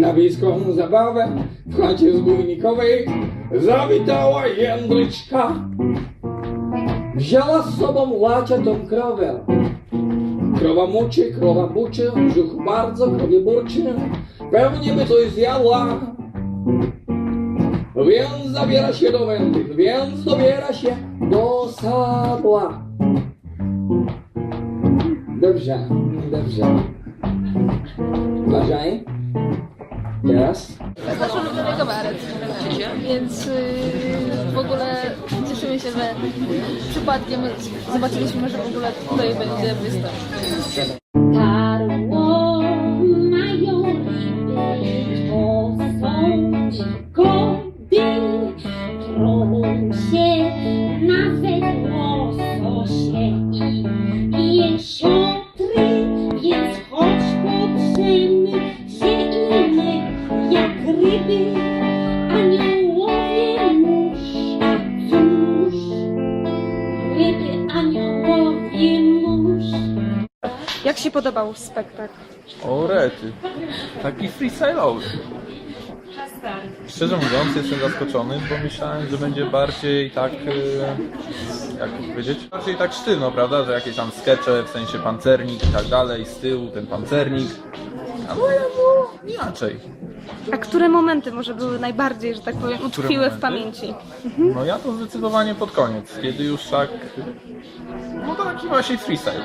Na bliską zabawę w chacie zbójnikowej zawitała jędryczka. Wzięła z sobą łaciatą krowę. Krowa muczy, krowa buczy, brzuch bardzo krowie burczy. Pewnie by coś zjadła. Więc zabiera się do wędy, więc dobiera się do sadła. Dobrze, dobrze. Uważaj. Teraz. Nasz ulubiony kabaret. Więc yy, w ogóle się, że przypadkiem zobaczyliśmy, że w ogóle tutaj będzie występ. Karło ryby, aniołowie mórz. Jak się podobał spektakl? O rety. Taki freestyle'owy. Szczerze mówiąc jestem zaskoczony, bo myślałem, że będzie bardziej tak, e, jak to powiedzieć, bardziej tak sztywno, prawda, że jakieś tam skecze, w sensie pancernik i tak dalej, z tyłu ten pancernik. A ja było inaczej. A które momenty może były najbardziej, że tak powiem, utkwiły w momenty? pamięci? No ja to zdecydowanie pod koniec, kiedy już tak, no taki właśnie freestyle.